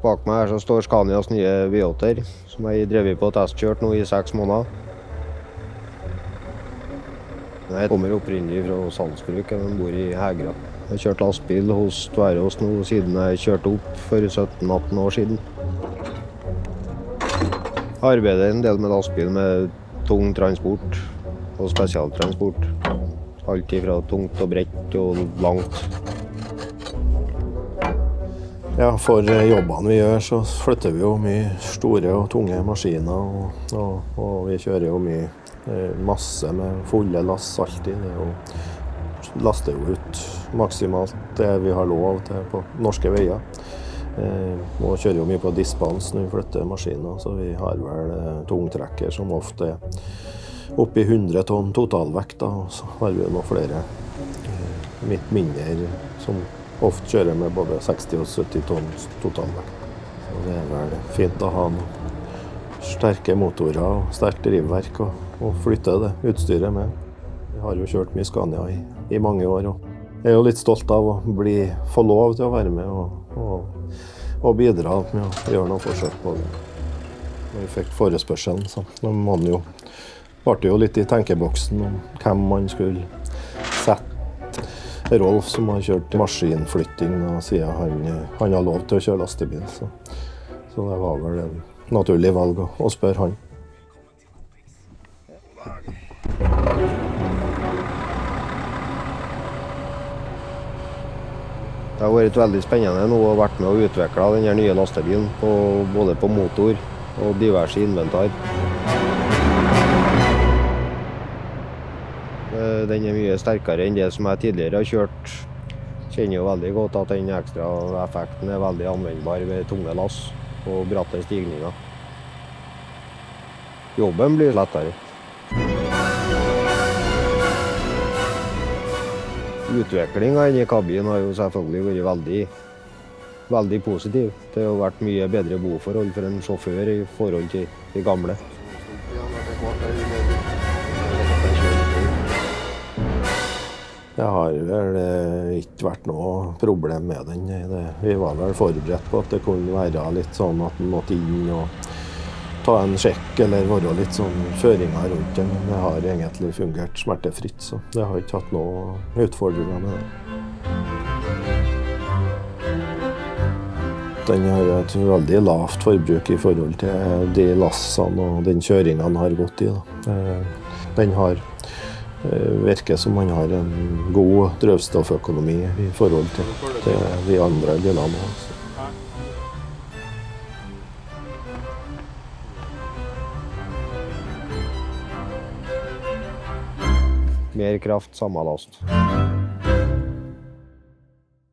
Bak meg her så står Scanias nye V8-er, som jeg har drevet på testkjørt nå i seks måneder. Jeg kommer opprinnelig fra Salzburg, men bor i Hegra. Jeg har kjørt lastebil hos Tverås nå siden jeg kjørte opp for 17-18 år siden. Jeg arbeider en del med lastebil med tung transport og spesialtransport. Alt fra tungt og bredt og langt. Ja, For jobbene vi gjør, så flytter vi jo mye store og tunge maskiner. Og, og, og vi kjører jo mye eh, masse med fulle lass alltid. Det er laster jo ut maksimalt det vi har lov til på norske veier. Eh, og kjører jo mye på dispens når vi flytter maskiner, så vi har vel eh, tungtrekker som ofte er oppi 100 tonn totalvekt. Da, og så har vi jo noen flere eh, litt mindre som ofte kjører med både 60 og 70 tonn totalvekt. Det er vel fint å ha noen sterke motorer og sterkt drivverk og, og flytte det utstyret med. Vi har jo kjørt mye Scania i, i mange år. og jeg er jo litt stolt av å bli, få lov til å være med og, og, og bidra med å gjøre noen forsøk på det. Når vi fikk forespørselen, så man jo, jo litt i tenkeboksen om hvem man skulle sette. Rolf som har kjørt maskinflytting siden han, han har lov til å kjøre lastebil. Så, så det var vel en naturlig valg å, å spørre han. Det har vært veldig spennende nå å vært med og utvikle den nye lastebilen, på, både på motor og diverse inventar. Den er mye sterkere enn det som jeg tidligere har kjørt. Kjenner jo veldig godt at den ekstra effekten er veldig anvendbar ved tunge lass og bratte stigninger. Jobben blir lettere. Utviklinga inni kabinen har jo selvfølgelig vært veldig, veldig positiv. Det har vært mye bedre boforhold for en sjåfør i forhold til de gamle. Det har vel eh, ikke vært noe problem med den. Vi var vel forberedt på at det kunne være litt sånn at en måtte inn og ta en sjekk eller være litt sånn føringer rundt den. Men det har egentlig fungert smertefritt, så det har ikke hatt noen utfordringer med det. Den har et veldig lavt forbruk i forhold til de lassene og den kjøringa den har gått i. Da. Eh, Den har virker som man har en god drivstofføkonomi i forhold til, til de andre bilene. også. Mer kraft, samme.